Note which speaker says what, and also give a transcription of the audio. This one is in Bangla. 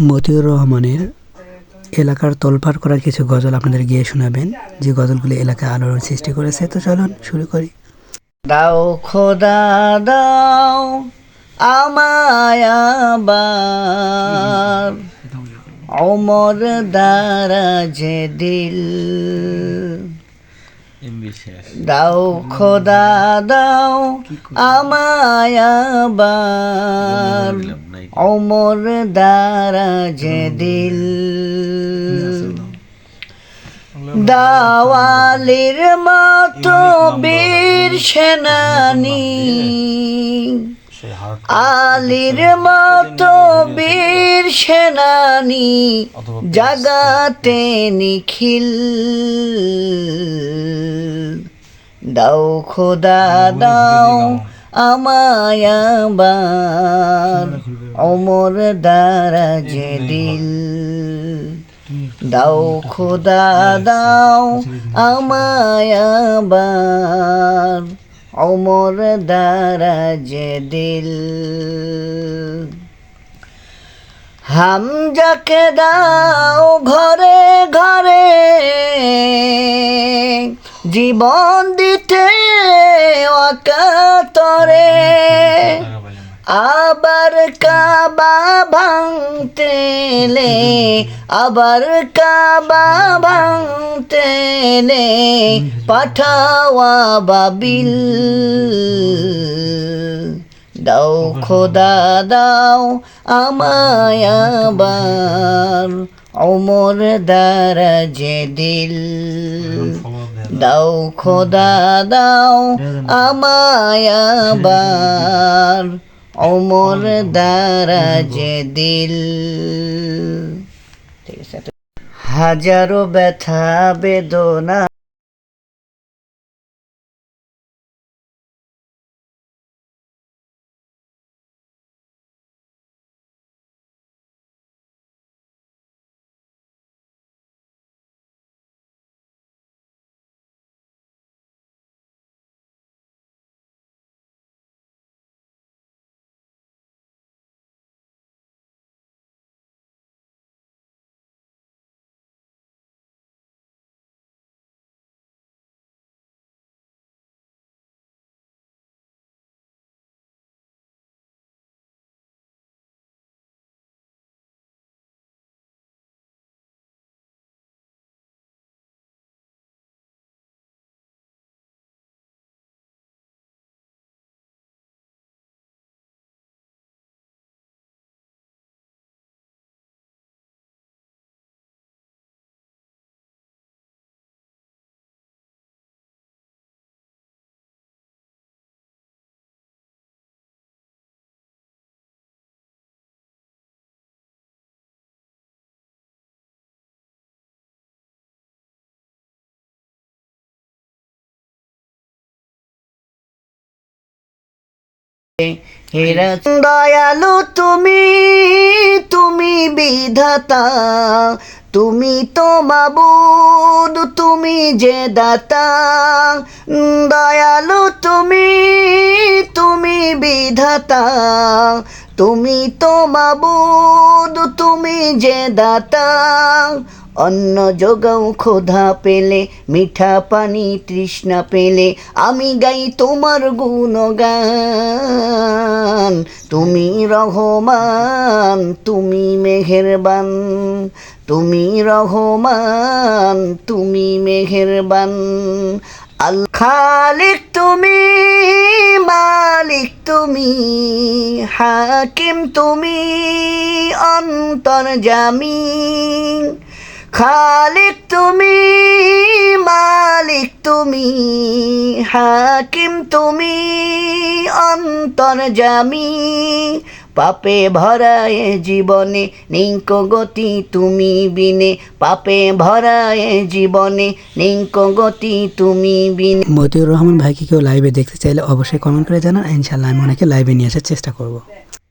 Speaker 1: মতিউর রহমানের এলাকার তোলপাড় করা কিছু গজল আপনাদের গিয়ে শোনাবেন। যে গজলগুলি এলাকায় আলোড়ন সৃষ্টি করেছে। তো চলুন শুরু করি।
Speaker 2: দাও খোদা, দাও আমায় আবার। অমর দারাজে দিল। দাও খোদা, দাও আমায় অমর দারাজে দিল। দাওয়ালির মতো বীর সেনানি। আলির মতো বীর সেনানি জাগাতে নিখিল। দাও খোদা দাও আমায় আবার অমর দারাজে দিল। দাও খোদা দাও আমায় আবার অমর দারাজে দিল। হামজাকে দাও ঘরে ঘরে জীবন দিতে অকাতরে। আবার কাবা ভাঙতেলে আবার কাবা ভাঙতেলে পাঠাওয়া বাবিল। দাও খোদা দাও আমায় আবার অমর দারাজে দিল। দাও। খোদা দাও আমায় আবার অমর দারাজে দিল। ঠিক হাজারো ব্যথা বেদনা দয়ালু তুমি তুমি বিধাতা, তুমি তো মাবুদ, তুমি যে দাতা। দয়ালু তুমি তুমি বিধাতা, তুমি তো মাবুদ, তুমি যে দাতা। অন্ন যোগাও ক্ষোধা পেলে, মিঠা পানি তৃষ্ণা পেলে, আমি গাই তোমার গুণগান। তুমি রহমান, তুমি মেহেরবান। তুমি রহমান, তুমি মেহেরবান। আল খালিক তুমি, মালিক তুমি, হাকিম তুমি অন্তর জামিন খালিক তুমি, মালিক তুমি, হাকিম তুমি, অন্তর জামি, পাপে ভরায় জীবনে নিঙ্ক গতি তুমি বিনে, পাপে ভরায় জীবনে নিঙ্ক গতি তুমি বিনে।
Speaker 1: মতিউর রহমান ভাইকে কেউ লাইভে দেখতে চাইলে অবশ্যই কমেন্ট করে জানান। ইনশাল্লাহ আমি ওনাকে লাইভে নিয়ে আসার চেষ্টা করব।